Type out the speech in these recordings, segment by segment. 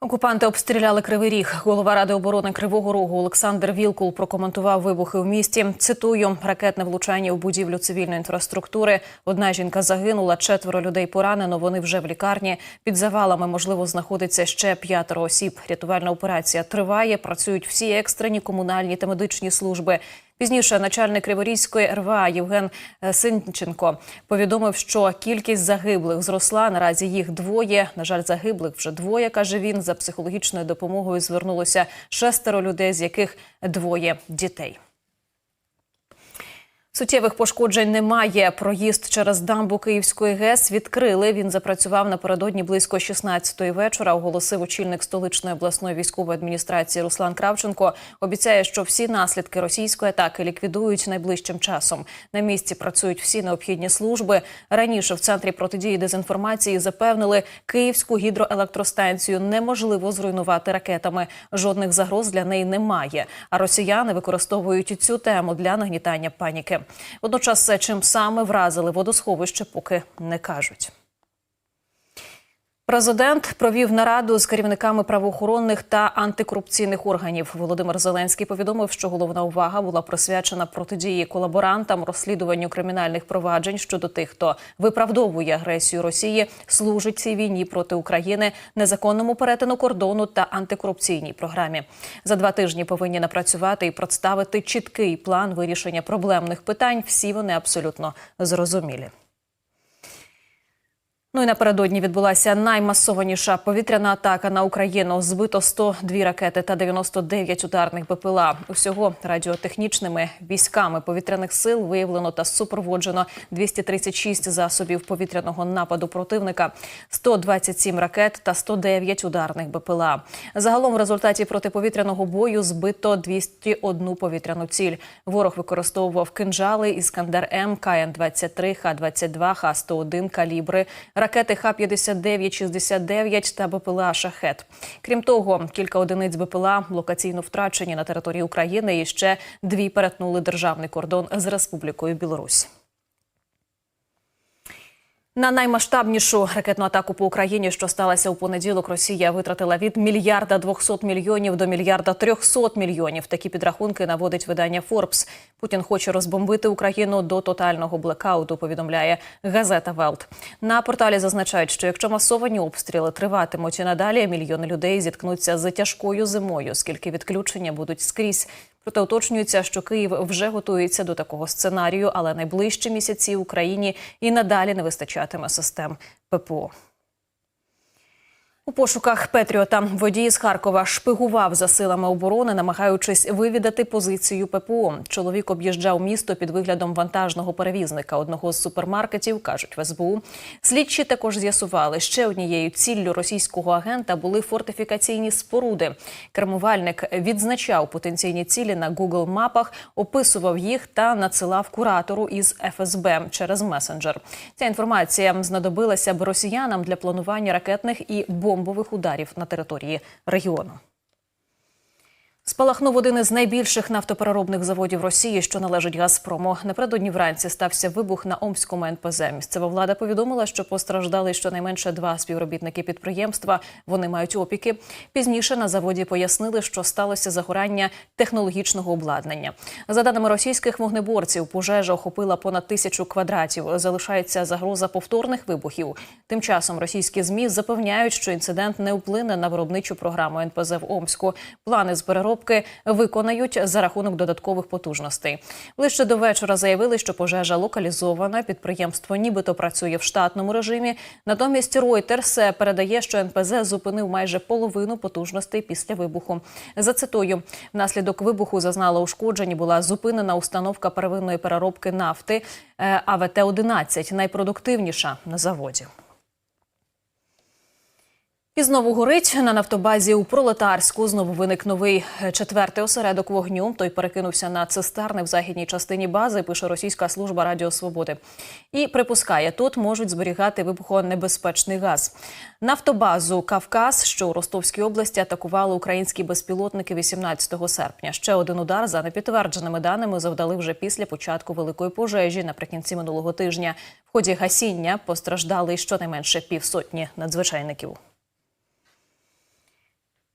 Окупанти обстріляли Кривий Ріг. Голова ради оборони Кривого Рогу Олександр Вілкул прокоментував вибухи в місті. Цитую: ракетне влучання у будівлю цивільної інфраструктури. Одна жінка загинула, четверо людей поранено. Вони вже в лікарні. Під завалами можливо знаходиться ще п'ятеро осіб. Рятувальна операція триває. Працюють всі екстрені комунальні та медичні служби. Пізніше начальник Криворізької РВА Євген е, Синченко повідомив, що кількість загиблих зросла. Наразі їх двоє. На жаль, загиблих вже двоє. каже він. За психологічною допомогою звернулося шестеро людей, з яких двоє дітей. Суттєвих пошкоджень немає. Проїзд через дамбу Київської ГЕС відкрили. Він запрацював напередодні близько 16-ї вечора. Оголосив очільник столичної обласної військової адміністрації Руслан Кравченко. Обіцяє, що всі наслідки російської атаки ліквідують найближчим часом. На місці працюють всі необхідні служби. Раніше в центрі протидії дезінформації запевнили, київську гідроелектростанцію неможливо зруйнувати ракетами. Жодних загроз для неї немає. А росіяни використовують цю тему для нагнітання паніки. Водночас, чим саме вразили водосховище, поки не кажуть. Президент провів нараду з керівниками правоохоронних та антикорупційних органів. Володимир Зеленський повідомив, що головна увага була присвячена протидії колаборантам, розслідуванню кримінальних проваджень щодо тих, хто виправдовує агресію Росії, служить цій війні проти України, незаконному перетину кордону та антикорупційній програмі. За два тижні повинні напрацювати і представити чіткий план вирішення проблемних питань. Всі вони абсолютно зрозумілі. Ну і напередодні відбулася наймасованіша повітряна атака на Україну. Збито 102 ракети та 99 ударних БПЛА. Усього радіотехнічними військами повітряних сил виявлено та супроводжено 236 засобів повітряного нападу противника, 127 ракет та 109 ударних БПЛА. Загалом в результаті протиповітряного бою збито 201 повітряну ціль. Ворог використовував кинжали Іскандер М, КН-23, Х-22, Х-101, калібри ракети Х-59-69 та БПЛА «Шахет». Крім того, кілька одиниць БПЛА локаційно втрачені на території України і ще дві перетнули державний кордон з Республікою Білорусь. На наймасштабнішу ракетну атаку по Україні, що сталася у понеділок, Росія витратила від мільярда 200 мільйонів до мільярда 300 мільйонів. Такі підрахунки наводить видання Форбс. Путін хоче розбомбити Україну до тотального блекауту. Повідомляє газета Велт. На порталі зазначають, що якщо масовані обстріли триватимуть і надалі, мільйони людей зіткнуться з тяжкою зимою, оскільки відключення будуть скрізь. Проте уточнюється, що Київ вже готується до такого сценарію, але найближчі місяці Україні і надалі не вистачатиме систем ППО. У пошуках Петріота водій з Харкова шпигував за силами оборони, намагаючись вивідати позицію ППО. Чоловік об'їжджав місто під виглядом вантажного перевізника одного з супермаркетів, кажуть в СБУ. Слідчі також з'ясували, ще однією ціллю російського агента були фортифікаційні споруди. Кермувальник відзначав потенційні цілі на Google мапах, описував їх та надсилав куратору із ФСБ через месенджер. Ця інформація знадобилася б росіянам для планування ракетних і бомб бомбових ударів на території регіону. Спалахнув один із найбільших нафтопереробних заводів Росії, що належить Газпрому. Напередодні вранці стався вибух на Омському НПЗ. Місцева влада повідомила, що постраждали щонайменше два співробітники підприємства. Вони мають опіки. Пізніше на заводі пояснили, що сталося загорання технологічного обладнання. За даними російських вогнеборців, пожежа охопила понад тисячу квадратів. Залишається загроза повторних вибухів. Тим часом російські змі запевняють, що інцидент не вплине на виробничу програму НПЗ в Омську. Плани з переробки виконають за рахунок додаткових потужностей. Ближче до вечора заявили, що пожежа локалізована. Підприємство нібито працює в штатному режимі. Натомість Reuters передає, що НПЗ зупинив майже половину потужностей після вибуху. Зацитую, внаслідок вибуху зазнала ушкоджень. Була зупинена установка первинної переробки нафти е, АВТ-11, найпродуктивніша на заводі. І знову горить на нафтобазі у пролетарську. Знову виник новий четвертий осередок вогню. Той перекинувся на цистерни в західній частині бази. Пише російська служба Радіо Свободи. І припускає, тут можуть зберігати вибухонебезпечний газ. Нафтобазу Кавказ, що у Ростовській області, атакували українські безпілотники 18 серпня. Ще один удар за непідтвердженими даними завдали вже після початку великої пожежі наприкінці минулого тижня. В ході гасіння постраждали щонайменше півсотні надзвичайників.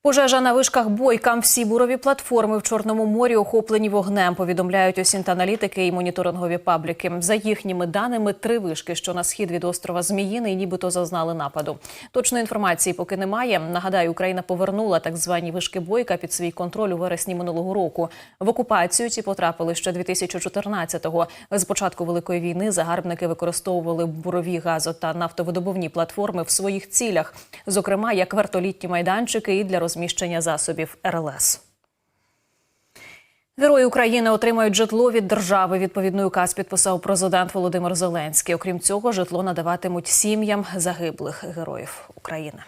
Пожежа на вишках бойкам. Всі бурові платформи в Чорному морі охоплені вогнем. Повідомляють осінт-аналітики і моніторингові пабліки. За їхніми даними, три вишки, що на схід від острова Зміїний, нібито зазнали нападу. Точної інформації поки немає. Нагадаю, Україна повернула так звані вишки бойка під свій контроль у вересні минулого року. В окупацію ці потрапили ще 2014-го. З початку великої війни загарбники використовували бурові газо та нафтовидобувні платформи в своїх цілях, зокрема як вертолітні майданчики і для розміщення засобів РЛС. Герої України отримають житло від держави. Відповідний указ підписав президент Володимир Зеленський. Окрім цього, житло надаватимуть сім'ям загиблих героїв України.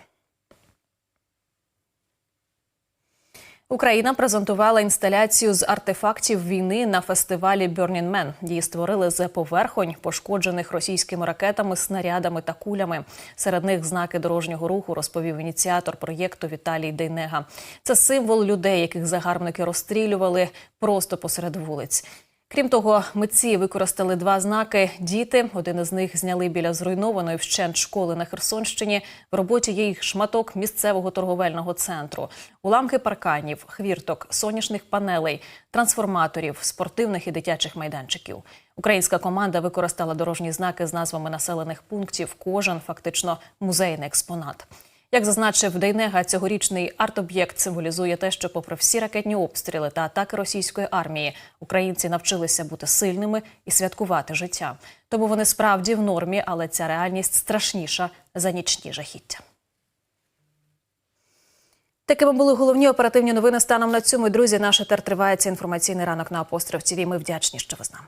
Україна презентувала інсталяцію з артефактів війни на фестивалі Burning Man. Її створили з поверхонь, пошкоджених російськими ракетами, снарядами та кулями. Серед них знаки дорожнього руху, розповів ініціатор проєкту Віталій Дейнега. Це символ людей, яких загарбники розстрілювали просто посеред вулиць. Крім того, митці використали два знаки діти. Один із них зняли біля зруйнованої вщент школи на Херсонщині. В роботі є й шматок місцевого торговельного центру, уламки парканів, хвірток, сонячних панелей, трансформаторів, спортивних і дитячих майданчиків. Українська команда використала дорожні знаки з назвами населених пунктів. Кожен фактично музейний експонат. Як зазначив Дейнега, цьогорічний арт-об'єкт символізує те, що, попри всі ракетні обстріли та атаки російської армії, українці навчилися бути сильними і святкувати життя. Тому вони справді в нормі, але ця реальність страшніша за нічні жахіття. Такими були головні оперативні новини станом на цьому. Друзі, наш етер триває. Це інформаційний ранок на апостроф ТВ. Ми вдячні, що ви з нами.